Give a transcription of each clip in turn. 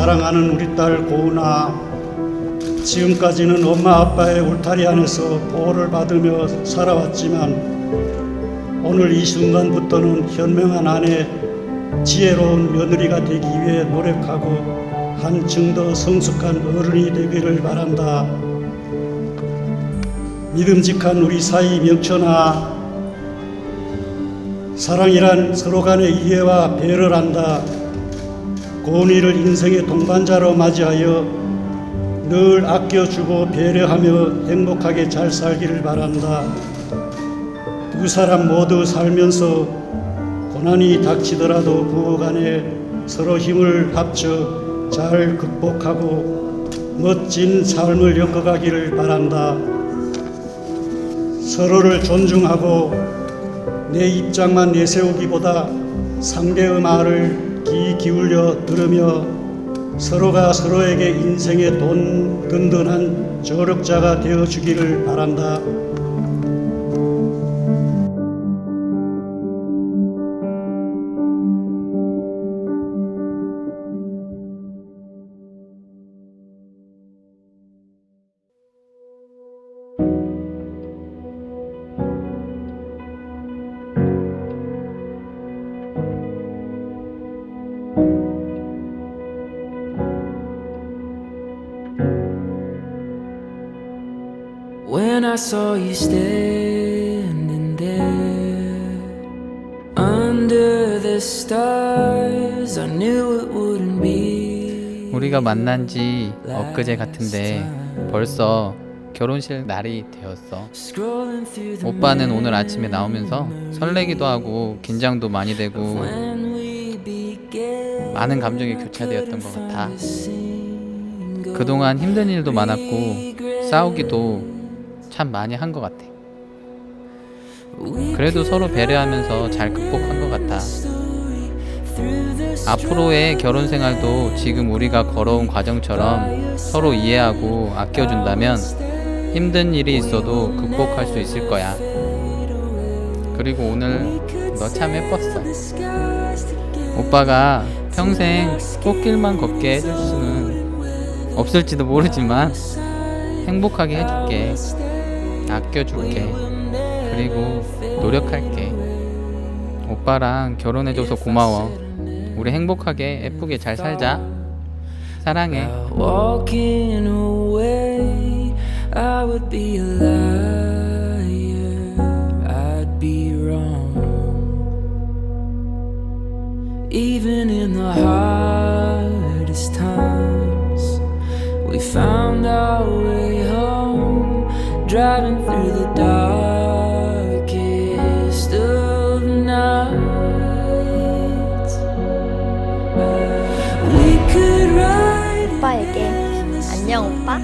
사랑하는 우리 딸 고은아 지금까지는 엄마 아빠의 울타리 안에서 보호를 받으며 살아왔지만 오늘 이 순간부터는 현명한 아내 지혜로운 며느리가 되기 위해 노력하고 한층 더 성숙한 어른이 되기를 바란다. 믿음직한 우리 사이 명천아 사랑이란 서로 간의 이해와 배려를 한다. 고은이를 인생의 동반자로 맞이하여 늘 아껴주고 배려하며 행복하게 잘 살기를 바란다. 두 사람 모두 살면서 고난이 닥치더라도 부부간에 서로 힘을 합쳐 잘 극복하고 멋진 삶을 엮어가기를 바란다. 서로를 존중하고 내 입장만 내세우기보다 상대의 말을 귀 기울여 들으며 서로가 서로에게 인생의 돈 든든한 조력자가 되어 주기를 바란다. When I saw you standing there under the stars, I knew it wouldn't be. 우리가 만난 지 엊그제 같은데 벌써 결혼식 날이 되었어. 오빠는 오늘 아침에 나오면서 설레기도 하고 긴장도 많이 되고 많은 감정이 교차되었던 것 같아. 그동안 힘든 일도 많았고 싸우기도 참 많이 한 것 같아. 그래도 서로 배려하면서 잘 극복한 것 같아. 앞으로의 결혼 생활도 지금 우리가 걸어온 과정처럼 서로 이해하고 아껴준다면 힘든 일이 있어도 극복할 수 있을 거야. 그리고 오늘 너 참 예뻤어. 오빠가 평생 꽃길만 걷게 해줄 수는 없을지도 모르지만 행복하게 해줄게. 아껴줄게. 그리고 노력할게. 오빠랑 결혼해줘서 고마워. 우리 행복하게 예쁘게 잘 살자. 사랑해. I would be a driving through the darkest of nights. We could ride 오빠에게 안녕 오빠.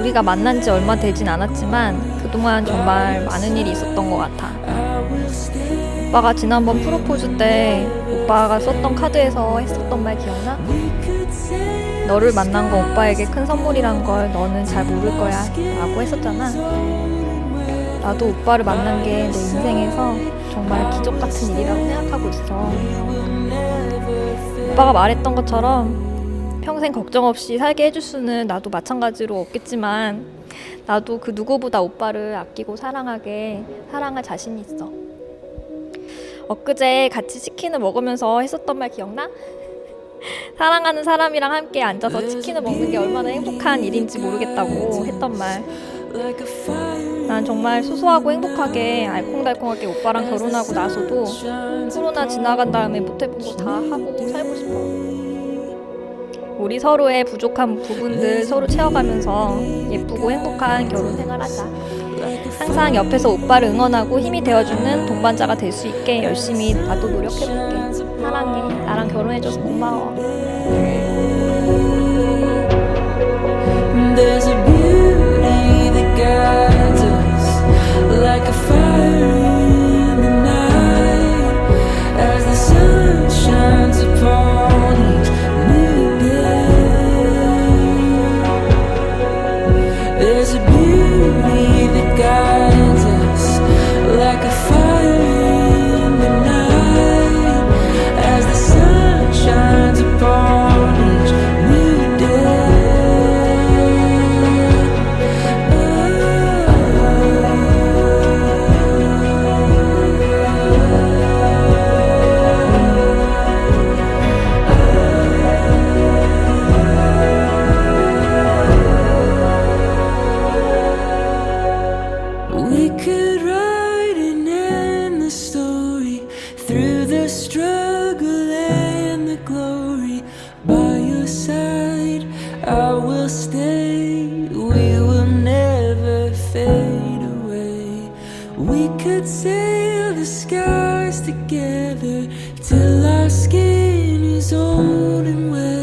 우리가 만난 지 얼마 되진 않았지만 그동안 정말 많은 일이 있었던 것 같아 오빠가 지난번 프로포즈 때 오빠가 썼던 카드에서 했었던 말 기억나? 너를 만난 건 오빠에게 큰 선물이란 걸 너는 잘 모를 거야 라고 했었잖아 나도 오빠를 만난 게 내 인생에서 정말 기적 같은 일이라고 생각하고 있어 오빠가 말했던 것처럼 평생 걱정 없이 살게 해줄 수는 나도 마찬가지로 없겠지만 나도 그 누구보다 오빠를 아끼고 사랑하게 사랑할 자신이 있어. 엊그제 같이 치킨을 먹으면서 했었던 말 기억나? 사랑하는 사람이랑 함께 앉아서 치킨을 먹는 게 얼마나 행복한 일인지 모르겠다고 했던 말. 난 정말 소소하고 행복하게 알콩달콩하게 오빠랑 결혼하고 나서도 코로나 지나간 다음에 못해본 거다 하고 살고 싶어. 우리 서로의 부족한 부분들 서로 채워가면서 예쁘고 행복한 결혼 생활하자. 항상 옆에서 오빠를 응원하고 힘이 되어주는 동반자가 될 수 있게 열심히 나도 노력해볼게. 사랑해. 나랑 결혼해줘서 고마워. The skies together till our skin is old and well.